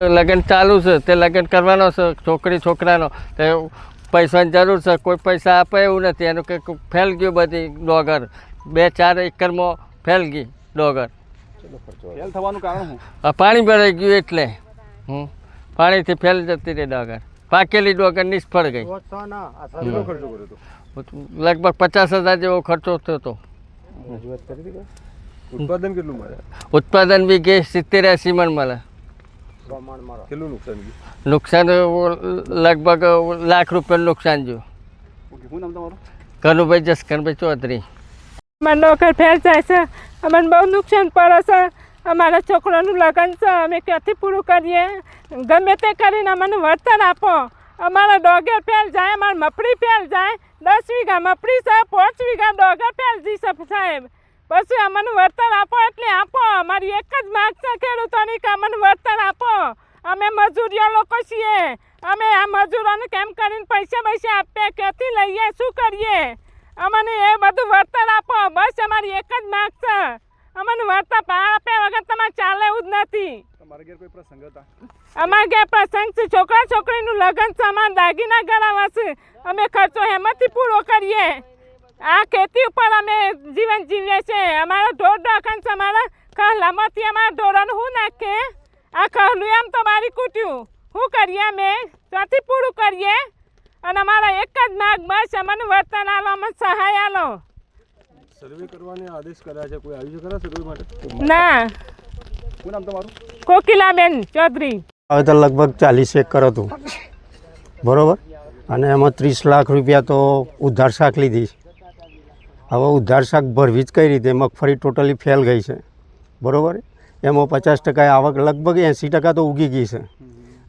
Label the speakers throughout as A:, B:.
A: લગ્ન ચાલુ છે તે લગ્ન કરવાનો છે છોકરી છોકરાનો. તે પૈસાની જરૂર છે કોઈ પૈસા આપે એવું નથી. એનું કંઈક ફેલ ગયું બધી ડોગર. બે ચાર એકરમાં ફેલ ગઈ ડોગર.
B: ફેલ થવાનું કારણ
A: પાણી ભરાઈ ગયું એટલે. હમ. પાણીથી ફેલ જતી રહી ડોગર. પાકેલી ડોગર નિષ્ફળ ગઈ. લગભગ પચાસ હજાર જેવો ખર્ચો થયો હતી
B: ઉત્પાદન કેટલું મળે?
A: ઉત્પાદન બી ગેસ સિત્તેર એસી મણ મળે.
B: કેટલું નુકસાન ગયું
A: નુકસાન લગભગ લાખ રૂપિયાનું નુકસાન
B: ઓકે શું નામ તમારું?
A: કનુભાઈ જસકનભાઈ ચૌધરી.
C: અમારા નોકર ફેલ જાય છે. અમને બહુ નુકસાન પડે છે. અમારા છોકરાનું લગ્ન છે. અમે ક્યાંથી પૂરું કરીએ? ગમે તે કરીને અમને વળતર આપો. અમારા ડોગર ફેલ જાય અમારા મફળી ફેલ જાય. દસ વીઘા મફળી છે પાંચ વીઘા ડોગર ફેલ જી સાહેબ. પછી અમને વળતર આપો એટલે આપો. અમારી એક જ માગ છે ખેડૂતોની કે અમને વળતર આપો. અમે મજૂરીઓ લોકો છીએ. અમે આ મજૂરોને કેમ કરીને પૈસા પૈસા આપીએ? ક્યાંથી લઈએ? શું કરીએ? અમને એ બધું વળતર આપો. બસ અમારી એક જ માગ છે. અમને વળતર આપ્યા વગર તમારે ચાલે એવું જ નથી. અમારે ઘેર પ્રસંગ છે. છોકરા છોકરીનું લગ્ન છે અમારા દાગીના કરાવવા છે અમે ખર્ચો હેમાંથી પૂરો કરીએ. આ ખેતી ઉપર અમે જીવન જીવીએ છીએ. અમારા ઢોર ઢાંકણ છે અમારા કહલામાંથી અમારા ઢોરણ શું નાખે? આ કહલું એમ તો મારી કૂટ્યું. શું કરીએ અમે? ત્યાંથી પૂરું કરીએ? અને અમારા એક જ માગ બસ અમને વર્તન આલો અમને સહાય આલો.
B: સર્વે કરવાને આદેશ કર્યા છે કોઈ આવી છે ખરા સર્વે માટે?
C: ના.
B: શું નામ તમારું?
C: કોકિલાબેન ચૌધરી.
D: હવે તો લગભગ ચાલીસ એકર હતું. બરાબર? અને એમાં ત્રીસ લાખ રૂપિયા તો ઉધાર શાક લીધી હવે ઉધાર શાક ભરવી જ કઈ રીતે? મગફળી ટોટલી ફેલ ગઈ છે. બરાબર? એમાં પચાસ ટકા આવક લગભગ એંસી ટકા તો ઉગી ગઈ છે.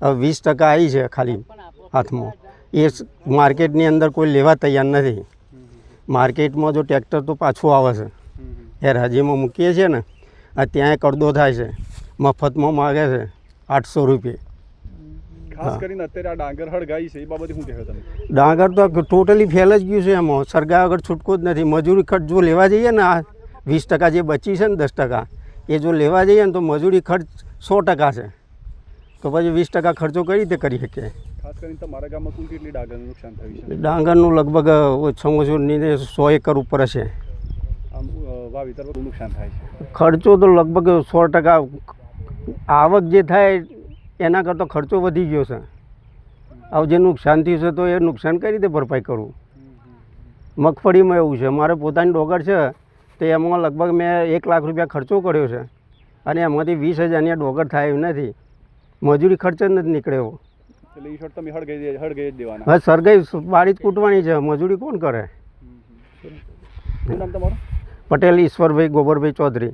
D: હવે વીસ ટકા આવી છે ખાલી હાથમાં. એ માર્કેટની અંદર કોઈ લેવા તૈયાર નથી. માર્કેટમાં જો ટ્રેક્ટર તો પાછું આવે છે. એ રાજીમાં મૂકીએ છીએ ને આ ત્યાં કરદો થાય છે. મફતમાં માગે છે આઠસો રૂપિયા.
B: ખાસ કરીને અત્યારે આ ડાંગર હળગાઈ છે એ બાબતે શું કહેવાય તમે?
D: ડાંગર તો ટોટલી ફેલ જ ગયું છે એમાં. સરકાર આગળ છૂટકો જ નથી. મજૂરી ખર્ચ જો લેવા જઈએ ને આ વીસ ટકા જે બચી છે ને દસ ટકા એ જો લેવા જઈએ ને તો મજૂરી ખર્ચ સો ટકા છે. તો પછી વીસ ટકા ખર્ચો કઈ રીતે કરી શકીએ?
B: ખાસ કરીને તમારા ગામમાં કુલ કેટલી ડાંગરનું નુકસાન થયું છે?
D: ડાંગરનું લગભગ ઓછામાં ઓછું સો એકર ઉપર હશે.
B: નુકસાન થાય છે.
D: ખર્ચો તો લગભગ સો ટકા આવક જે થાય એના કરતાં ખર્ચો વધી ગયો છે. હવે જે નુકસાન થયું છે તો એ નુકસાન કઈ રીતે ભરપાઈ કરવું મગફળીમાં એવું છે. મારે પોતાની ડોગર છે તો એમાં લગભગ મેં એક લાખ રૂપિયા ખર્ચો કર્યો છે અને એમાંથી વીસ હજારની ડોગર થાય એવું નથી. મજૂરી ખર્ચ જ નથી નીકળ્યો.
B: હા સરગઈ હળગાઈ જ
D: કૂટવાની છે. મજૂરી કોણ કરે? પટેલ ઈશ્વરભાઈ ગોબરભાઈ ચૌધરી.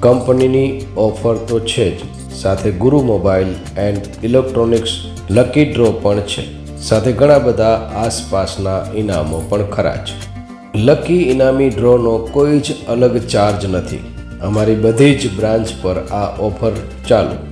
E: કંપનીની ઓફર તો છે જ. સાથે Guru mobile and electronics lucky draw પણ છે. સાથે ઘણા બધા આસપાસના ઇનામો પણ ખરા છે લકી ઇનામી ડ્રોનો કોઈ જ અલગ ચાર્જ નથી. અમારી બધી જ બ્રાન્ચ પર આ ઓફર ચાલુ.